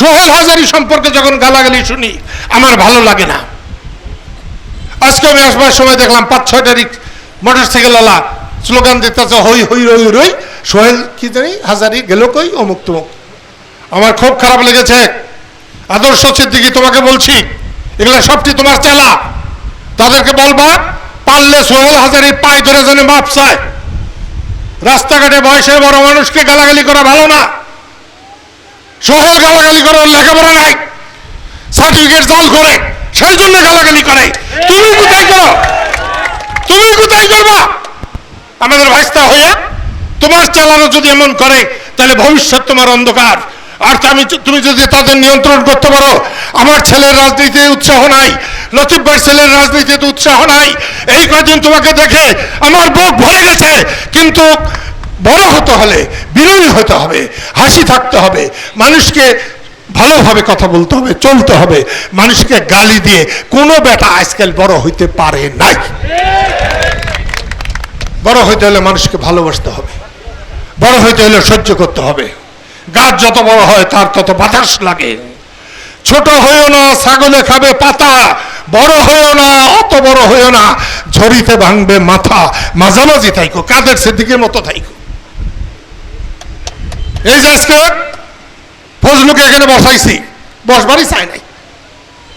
সোহেল হাজারি সম্পর্কে যখন গালাগালি শুনি, আমার ভালো লাগে না। আজকে আমি আসবার সময় দেখলাম পাঁচ ছয় তারিখ মোটর সাইকেলওয়ালা স্লোগান দিতেছে, হই হই, রই রই, সোহেল, কি জানি, হাজারি, গেল কই, অমুক তমুক। আমার খুব খারাপ লেগেছে। আদর্শ সিদ্দিকি, তোমাকে বলছি, এগুলো সবটি তোমার চেলা। তাদেরকে বলবা, পারলে সোহেল হাজারি পায়ে ধরে যেন মাপ চায়। রাস্তাঘাটে বয়সের বড় মানুষকে গালাগালি করা ভালো না। সোহেল গালাগালি করার লেখাপড়া নাই। সার্টিফিকেট জাল করে, সেই জন্য গালাগালি করে। তুমি কোথায় করো? তুমি কোথায় করবা? আমাদের ভাইস্তা হয়ে তোমার চালানো যদি এমন করে, তাহলে ভবিষ্যৎ তোমার অন্ধকার। আর আমি তুমি যদি তাদের নিয়ন্ত্রণ করতে পারো, আমার ছেলের রাজনীতিতে উৎসাহ নাই, লতিফ ভাই ছেলের রাজনীতিতে উৎসাহ নাই। এই কয়েকদিন তোমাকে দেখে আমার বুক ভরে গেছে, কিন্তু বড় হতে হলে, বিনয়ী হতে হবে, হাসি থাকতে হবে, মানুষকে ভালোভাবে কথা বলতে হবে, চলতে হবে, মানুষকে গালি দিয়ে কোনো বেটা আজকাল বড় হইতে পারে নাই। বড় হইতে হলে মানুষকে ভালোবাসতে হবে, বড় হইতে হলে সহ্য করতে হবে। গাছ যত বড় হয়, তার তত বাতাস লাগে। ছোট হইও না, ছাগলে খাবে পাতা, বড় হইও না, অত বড় হইও না ঝরিতে ভাঙবে মাথা, মাঝামাঝি থাইকো, কাদের সেদিকের মতো থাইকো। এই যে আজকে ফজলুকে এখানে বসাইছি। বসবারই চাই নাই।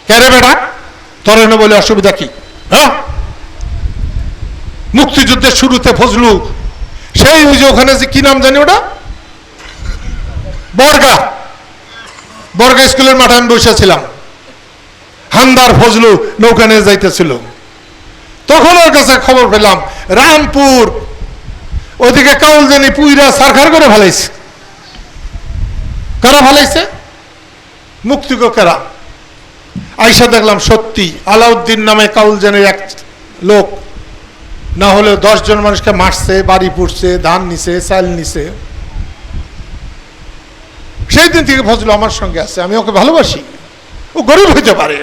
কেরে বেটা? তোর বলে অসুবিধা কি? হ্যাঁ? মুক্তিযুদ্ধের শুরুতে ফজলু সেই ওই যে ওখানে যে কি নাম জানি ওটা? বর্গা। বর্গা স্কুলের মাঠে আমি বসেছিলাম। হান্দার ফজলু নৌকা নিয়ে যাইতেছিল। তখন ওর কাছে খবর পেলাম, রামপুর, ওদিকে কাউল জানি পুইরা সারখার করে ফেলাইছে। কারা ফেলাইছে? মুক্তিক কারা? আইসা দেখলাম সত্যি, আলাউদ্দিন নামে কাউল জানের এক লোক, না হলে দশ জন মানুষকে মারছে, বাড়ি পুড়ছে, ধান নিছে, চাল নিছে। সেই দিন থেকে ফজল আমার সঙ্গে আছে, আমি ওকে ভালোবাসি। ও গরিব হইতে পারে।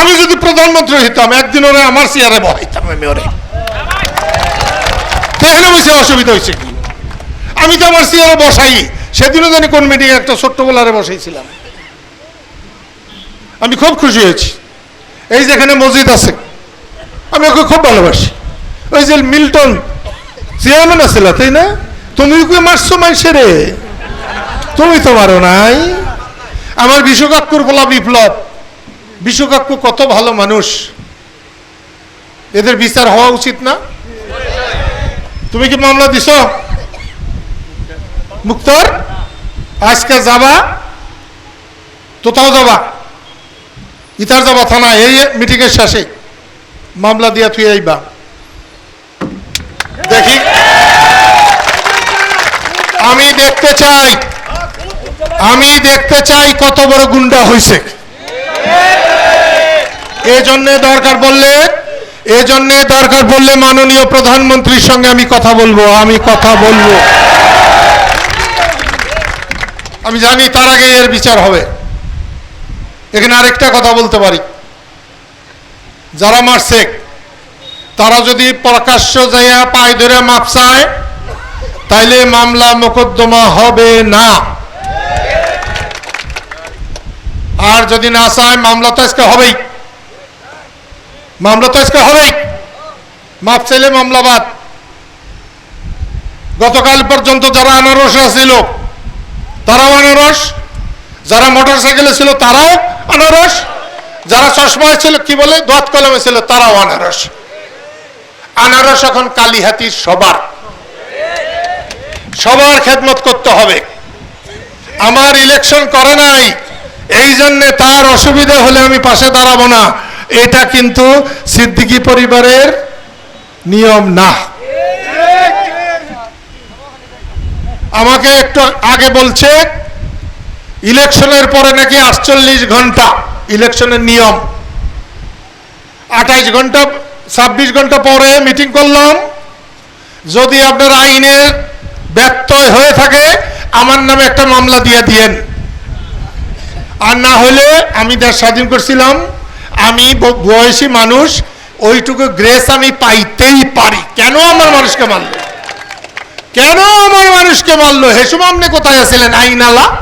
আমি যদি প্রধানমন্ত্রী হইতাম, একদিন ওরে আমার চেয়ারে বহাইতাম আমি ওরে। তো এখানে বসে অসুবিধা হয়েছে কি? আমি তো আমার চেয়ারে বসাই সেদিনও জানি কোন মিটিং একটা ছোট্ট বলারে বসাইছিলাম আমি খুব খুশি হয়েছি। এই যেখানে মসজিদ আছে, আমি ওকে খুব ভালোবাসি। ওই যে মিল্টন চেয়ারম্যান আছিল তাই না? তুমি ওকে মারছো মাইসে রে। তুমি তো মারো নাই। আমার বিশ্বকাকুর বলা বিপ্লব। বিশ্বকাকু কত ভালো মানুষ। এদের বিচার হওয়া উচিত না। তুমি কি মামলা দিছ? মুক্তর, আজকে যাবা, তোতাও যাবা। ইতার যাবা থানা এই মিটিংয়ের শেষে। মামলা দিয়া তুই আইবা। দেখি। আমি দেখতে চাই, আমি দেখতে চাই কত বড় গুন্ডা হয়েছে এজন্য দরকার বললে, এজন্য দরকার বললে মাননীয় প্রধানমন্ত্রীর সঙ্গে আমি কথা বলব, আমি কথা বলব। আমি জানি তার আগে এর বিচার হবে। এখানে আরেকটা কথা বলতে পারি। যারা মারছে, তারা যদি প্রকাশ্য যাইয়া পায়ে ধরে মাপ চায়, তাইলে মামলা মোকদ্দমা হবে না। আর যদি না চায়, মামলা তো আজকে হবেই। মামলা তো আজকে হবেই। মাপ চাইলে মামলা বাদ। গতকাল পর্যন্ত যারা আনারস ছিল তারাও আনারস, যারা মোটর সাইকেলে ছিল তারাও আনারস, যারা চশমায় ছিল, কি বলে, দোয়াত কলমে ছিল, তারাও আনারস। আনারস এখন কালীহাতির সবার। সবার খেদমত করতে হবে। আমার ইলেকশন করে নাই, এই জন্যে তার অসুবিধা হলে আমি পাশে দাঁড়াবো না। এটা কিন্তু সিদ্দিকি পরিবারের নিয়ম না। আমাকে একটু আগে বলছে, ইলেকশনের পরে নাকি আটচল্লিশ ঘণ্টা, ইলেকশনের নিয়ম। আঠাইশ ঘণ্টা, ছাব্বিশ ঘণ্টা পরে মিটিং করলাম। যদি আপনার আইনের ব্যত্যয় হয়ে থাকে, আমার নামে একটা মামলা দিয়ে দিয়েন। আর না হলে আমি দেশ স্বাধীন করছিলাম, আমি বয়সী মানুষ, ওইটুকু গ্রেস আমি পাইতেই পারি। কেন আমার মানুষকে মারলো? কেন আমার মানুষকে মারলো হেসুম আপনি কোথায় আছিলেন? আইনালা?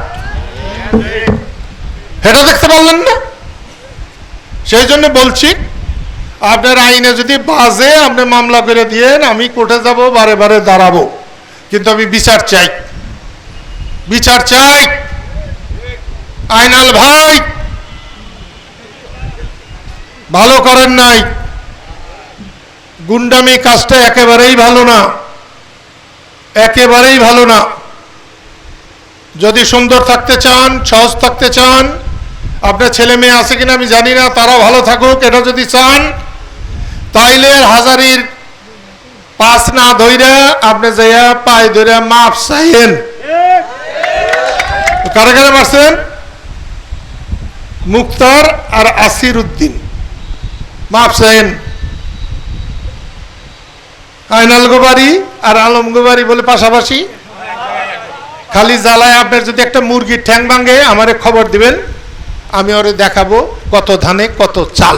এটা দেখতে পারলেন না? সেই জন্য বলছি, আপনার আইনে যদি বাজে, আপনি মামলা করে দিয়েন, আমি কোর্টে যাব, বারে বারে দাঁড়াবো। কিন্তু আমি বিচার চাই। বিচার চাই। আইনাল ভাই! ভালো করেন নাই। গুন্ডামি কাজটা একেবারেই ভালো না। একেবারেই ভালো না। যদি সুন্দর থাকতে চান, সহজ থাকতে চান, আপনার ছেলে মেয়ে আছে কিনা আমি জানি না তারা ভালো থাকুক, এটা যদি চান, তাইলে হাজারির পাঁচ না ধইরা আপনি যাইয়া পায়ে ধইরা মাপ চাইেন কারা কারা মারছেন? মুক্তার আর আসির উদ্দিন। মাপ চাইেন আইনাল গোবারি আর আলম গুবারি বলে পাশাপাশি, খালি জ্বালায় আপনার যদি একটা মুরগির ঠ্যাং ভাঙে, আমারে খবর দিবেন, আমি ওরে দেখাবো কত ধানে, কত চাল।